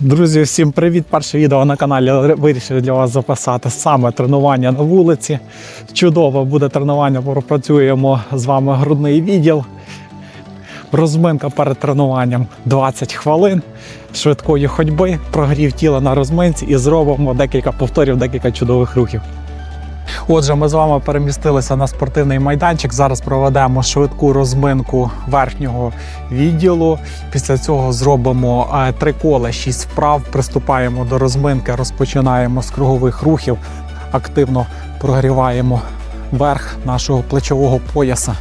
Друзі, всім привіт! Перше відео на каналі вирішив для вас записати саме тренування на вулиці. Чудово буде тренування, пропрацюємо з вами грудний відділ. Розминка перед тренуванням 20 хвилин швидкої ходьби, прогрів тіла на розминці і зробимо декілька повторів, декілька чудових рухів. Отже, ми з вами перемістилися на спортивний майданчик. Зараз проведемо швидку розминку верхнього відділу. Після цього зробимо е, три кола, шість вправ. Приступаємо до розминки, розпочинаємо з кругових рухів, активно прогріваємо верх нашого плечового пояса.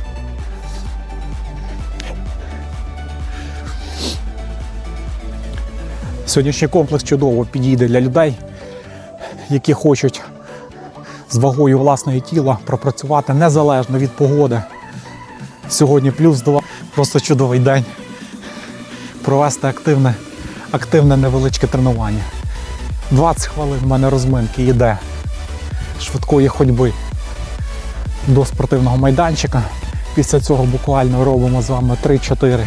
Сьогоднішній комплекс чудово підійде для людей, які хочуть з вагою власного тіла пропрацювати незалежно від погоди. Сьогодні плюс 2, просто чудовий день. Провести активне, активне невеличке тренування. 20 хвилин в мене розминки йде швидкої ходьби до спортивного майданчика. Після цього буквально робимо з вами 3-4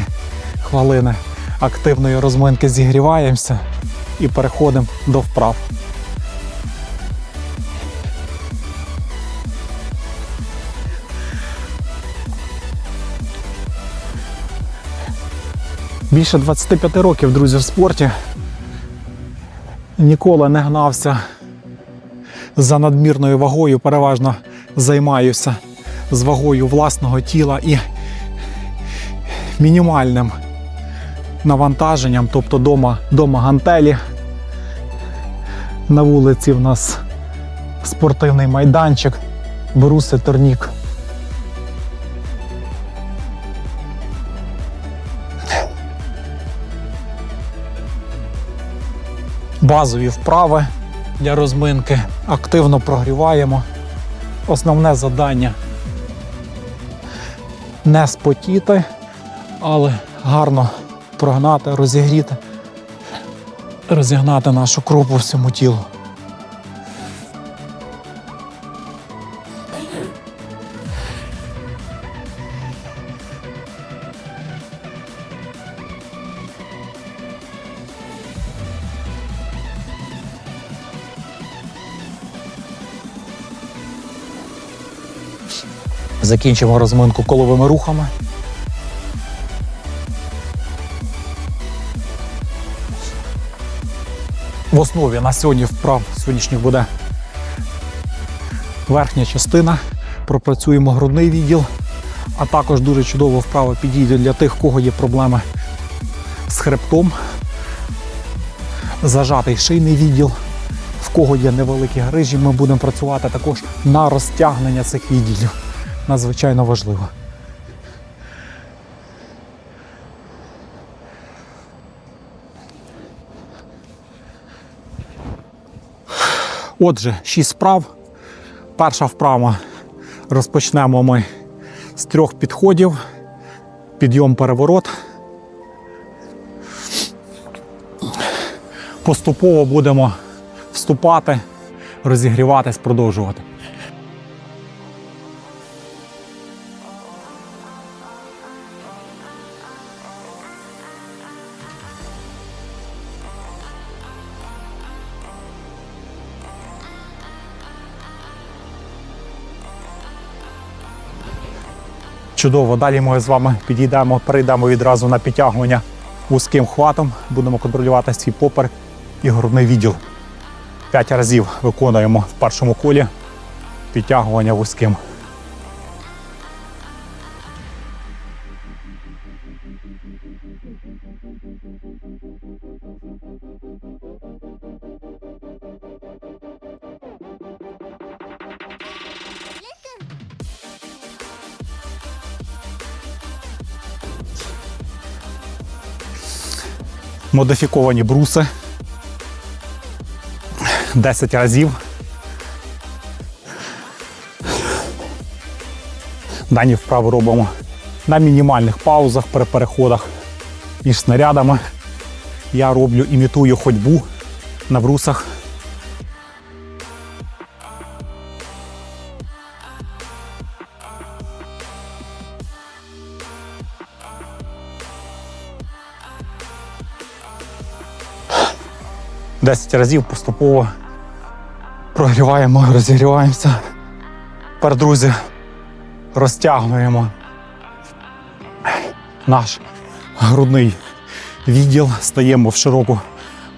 хвилини активної розминки, зігріваємося і переходимо до вправ. Більше 25 років, друзі, в спорті. Ніколи не гнався за надмірною вагою, переважно займаюся з вагою власного тіла і мінімальним навантаженням, тобто дома, дома гантелі. На вулиці в нас спортивний майданчик, бруси турнік. Базові вправи для розминки. Активно прогріваємо. Основне завдання не спотіти, але гарно прогнати, розігріти, розігнати нашу кров по всьому тілу. Закінчимо розминку коловими рухами. В основі на сьогодні вправ сьогоднішніх буде верхня частина. Пропрацюємо грудний відділ, а також дуже чудово вправа підійде для тих, кого є проблеми з хребтом, зажатий шийний відділ. В кого є невеликі грижі, ми будемо працювати також на розтягнення цих відділів надзвичайно важливо. Отже, шість вправ. Перша вправа розпочнемо ми з трьох підходів. Підйом переворот. Поступово будемо вступати, розігріватись, продовжувати. Чудово, далі ми з вами підійдемо, перейдемо відразу на підтягування вузьким хватом. Будемо контролювати свій попер і грудний відділ. П'ять разів виконуємо в першому колі підтягування вузьким. Модифіковані бруси. 10 разів. Дані вправи робимо на мінімальних паузах при переходах між снарядами. Я роблю, імітую ходьбу на брусах. 10 разів поступово прогріваємо, розігріваємося. Тепер, друзі, розтягуємо наш грудний відділ, стаємо в широку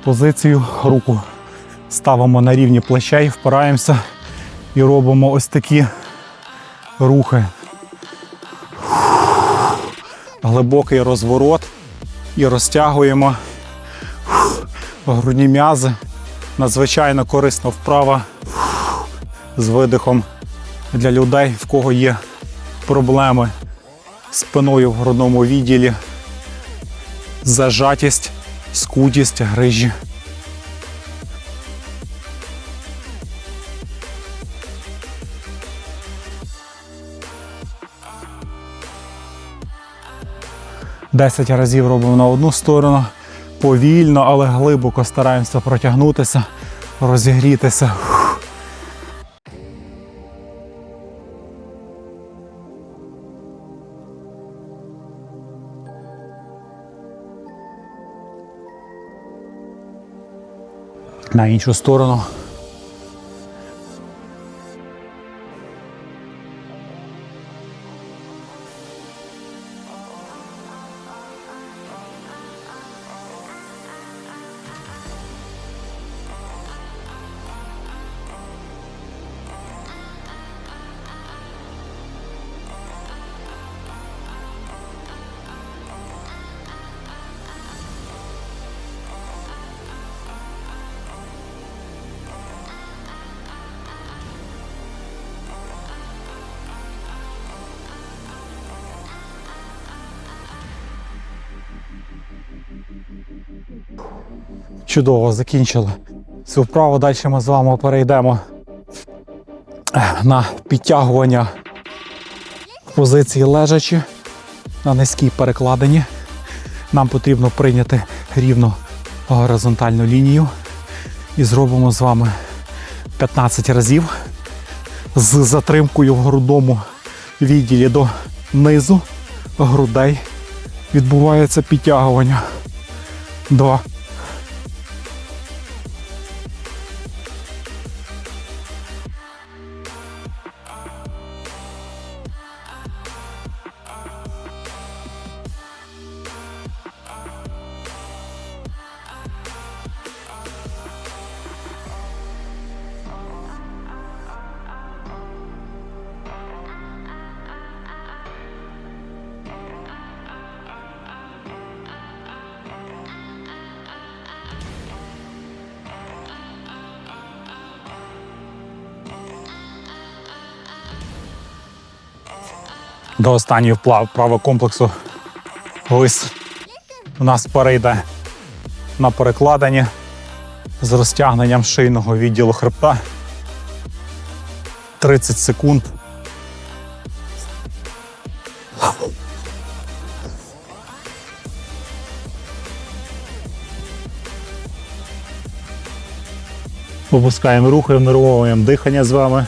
позицію, руку ставимо на рівні плечей, впираємося і робимо ось такі рухи. Глибокий розворот і розтягуємо грудні м'язи. Надзвичайно корисна вправа з видихом для людей, в кого є проблеми з спиною в грудному відділі, зажатість, скутість, грижі. Десять разів робимо на одну сторону, повільно, але глибоко стараємося протягнутися, розігрітися. На іншу сторону. Чудово, закінчили цю вправу. Далі ми з вами перейдемо на підтягування позиції лежачі на низькій перекладині. Нам потрібно прийняти рівно горизонтальну лінію і зробимо з вами 15 разів з затримкою в грудному відділі до низу грудей відбувається підтягування. Два. До останньої вправи комплексу лис у нас перейде на перекладині з розтягненням шийного відділу хребта. 30 секунд. Опускаємо рухи, нервовуємо дихання з вами.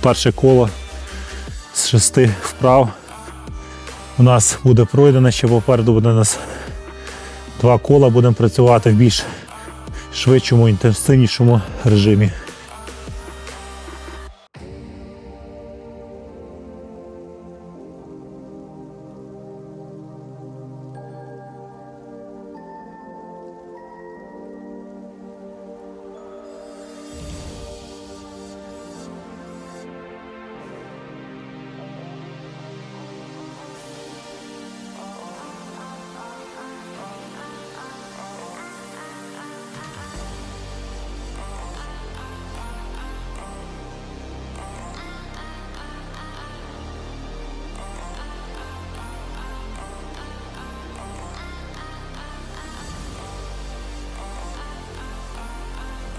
Перше коло шести вправ у нас буде пройдено, ще попереду буде у нас два кола, будемо працювати в більш швидшому, інтенсивнішому режимі. –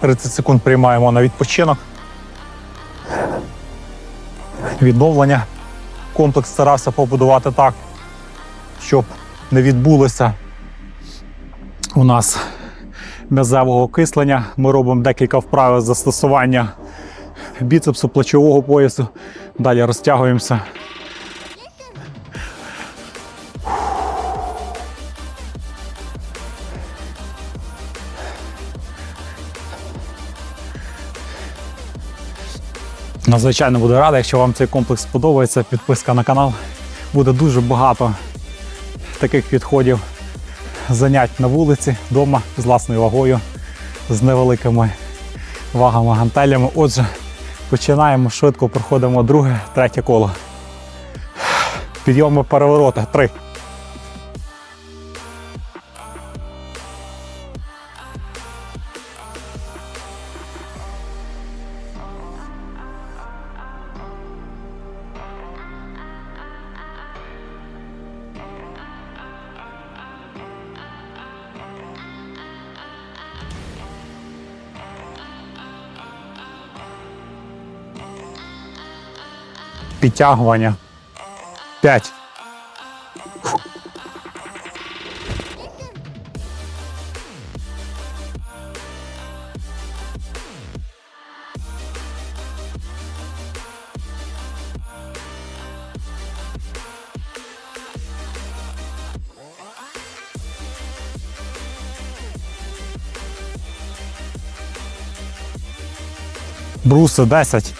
30 секунд приймаємо на відпочинок. Відновлення. Комплекс старався побудувати так, щоб не відбулося у нас м'язевого окислення. Ми робимо декілька вправ застосування біцепсу плечового поясу. Далі розтягуємося. Надзвичайно буду радий, якщо вам цей комплекс сподобається, підписка на канал. Буде дуже багато таких підходів занять на вулиці, вдома з власною вагою, з невеликими вагами, гантелями. Отже, починаємо швидко, проходимо друге, третє коло. Підйоми перевороти. Три. Підтягування. П'ять. Бруси 10.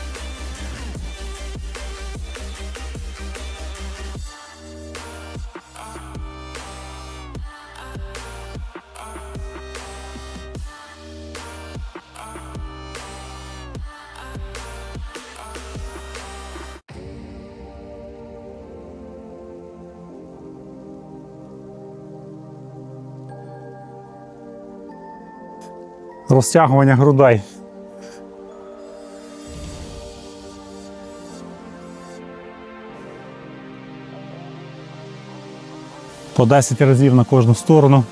Розтягування грудей. По 10 разів на кожну сторону.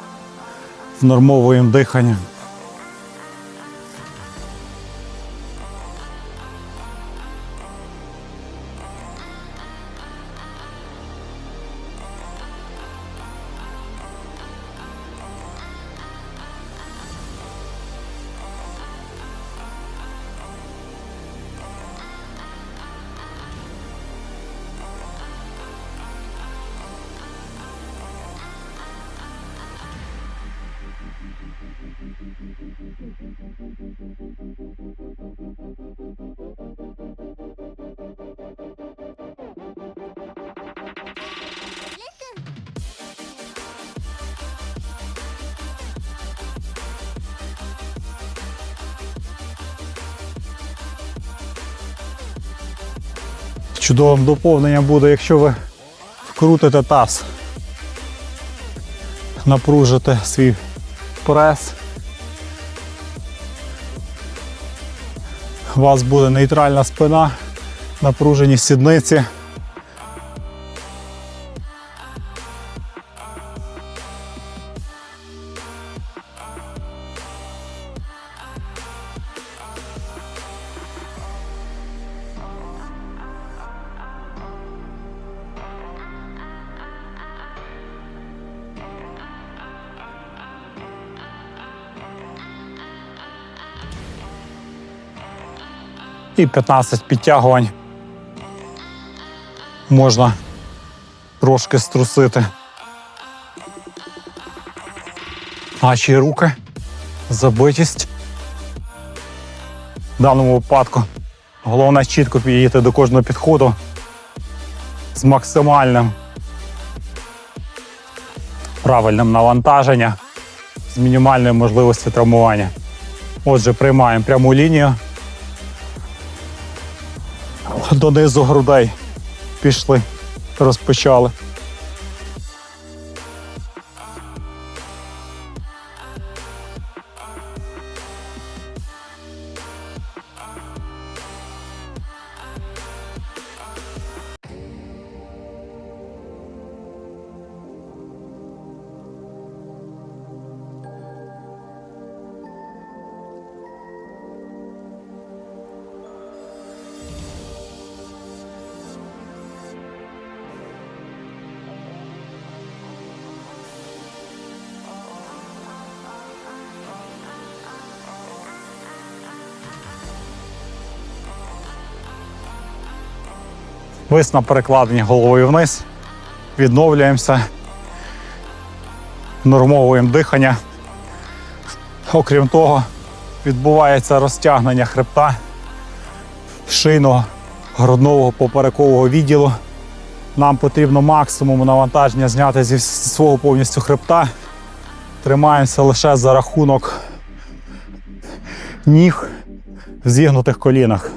Внормовуємо дихання. Чудовим доповненням буде, якщо ви вкрутите таз, напружите свій прес. У вас буде нейтральна спина, напружені сідниці. І 15 підтягувань. Можна трошки струсити. Наші руки, забитість. В даному випадку головне чітко підійти до кожного підходу з максимальним правильним навантаженням, з мінімальною можливістю травмування. Отже, приймаємо пряму лінію донизу грудей пішли, розпочали. Вис на перекладенні головою вниз. Відновлюємося. Нормовуємо дихання. Окрім того, відбувається розтягнення хребта. шийного, грудного поперекового відділу. Нам потрібно максимум навантаження зняти зі свого повністю хребта. Тримаємося лише за рахунок ніг в зігнутих колінах.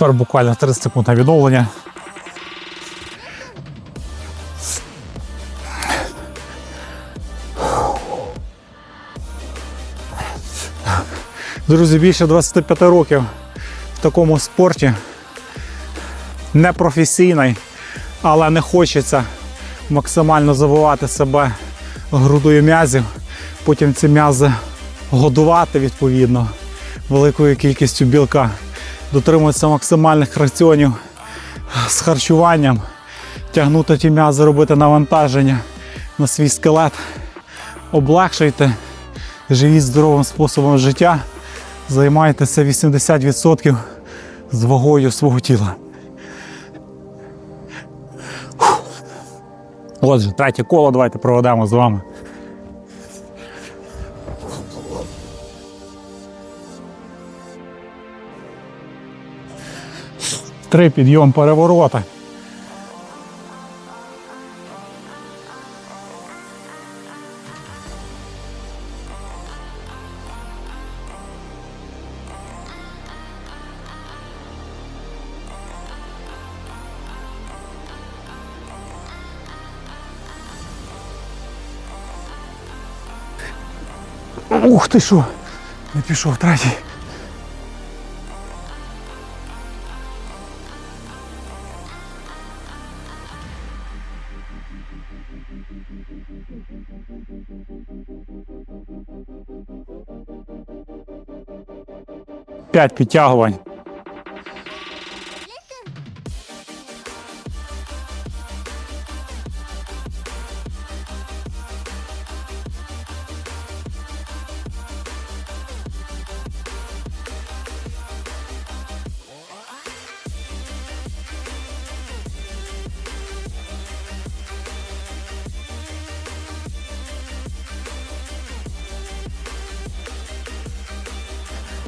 Тепер буквально 30 секунд на відновлення. Друзі, більше 25 років в такому спорті. Непрофесійний, але не хочеться максимально забивати себе грудою м'язів. Потім ці м'язи годувати відповідно великою кількістю білка дотримуватися максимальних раціонів з харчуванням, тягнути ті м'язи, робити навантаження на свій скелет, облегшуйте, живіть здоровим способом життя, займайтеся 80% з вагою свого тіла. Отже, третє коло давайте проведемо з вами. Три підйом переворота. Ух ти що! Не пішов третій. П'ять підтягувань.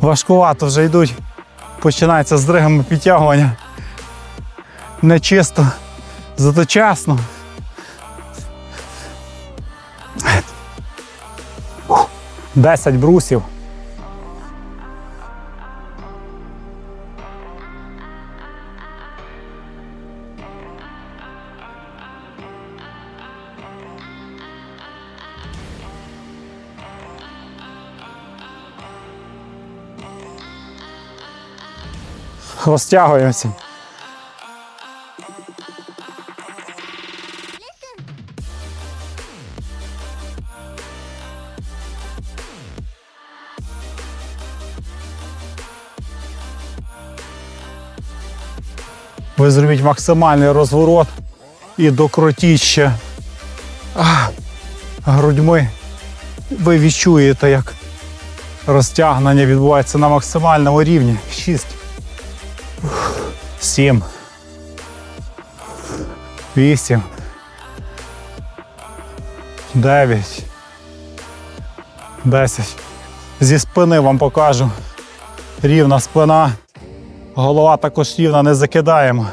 Важкувато вже йдуть. Починається з дригами підтягування. Не чисто, зато чесно. Десять брусів. Розтягуємося. Ви зробіть максимальний розворот і докрутіть ще грудьми. Ви відчуєте, як розтягнення відбувається на максимальному рівні. Шість. Сім. Вісім. Дев'ять. Десять. Зі спини вам покажу. Рівна спина. Голова також рівна, не закидаємо.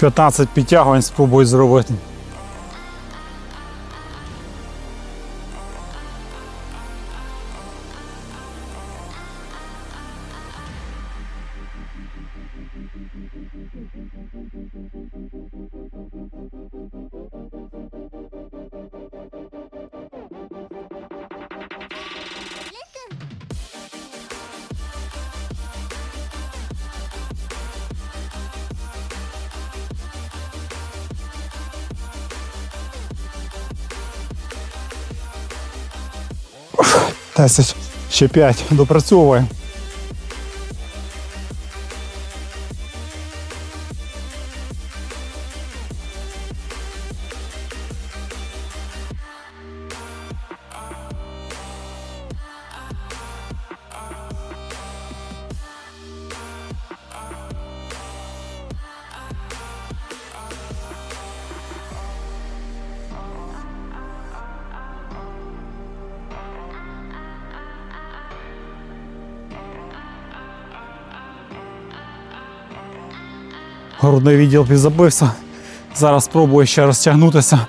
15 підтягувань спробую зробити. Десять, ще 5. Допрацьовуємо. Грудний відділ підзабився. Зараз спробую ще розтягнутися,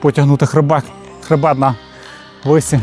потягнути хребет, хребет на висі.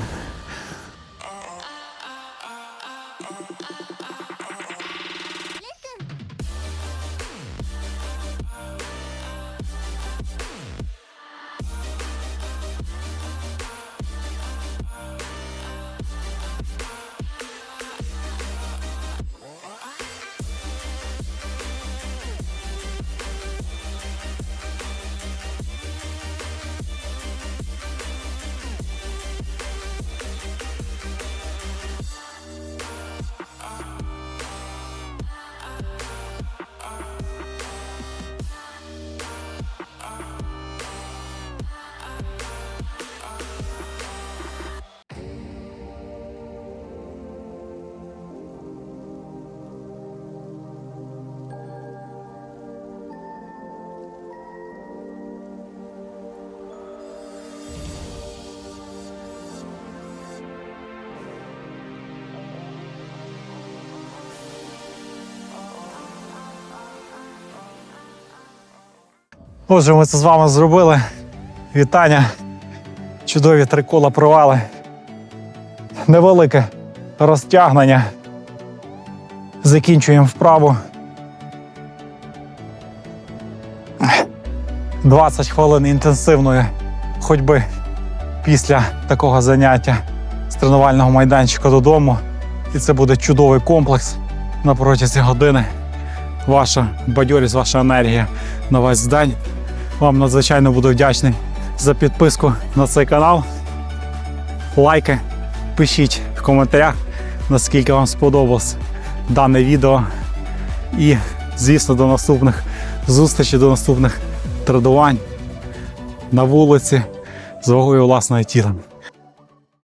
Отже, ми це з вами зробили. Вітання. Чудові три кола провали. Невелике розтягнення. Закінчуємо вправу. 20 хвилин інтенсивної ходьби після такого заняття з тренувального майданчика додому. І це буде чудовий комплекс на протязі години. Ваша бадьорість, ваша енергія на весь день. Вам надзвичайно буду вдячний за підписку на цей канал. Лайки, пишіть в коментарях, наскільки вам сподобалось дане відео. І, звісно, до наступних зустрічей, до наступних тренувань на вулиці з вагою власного тіла.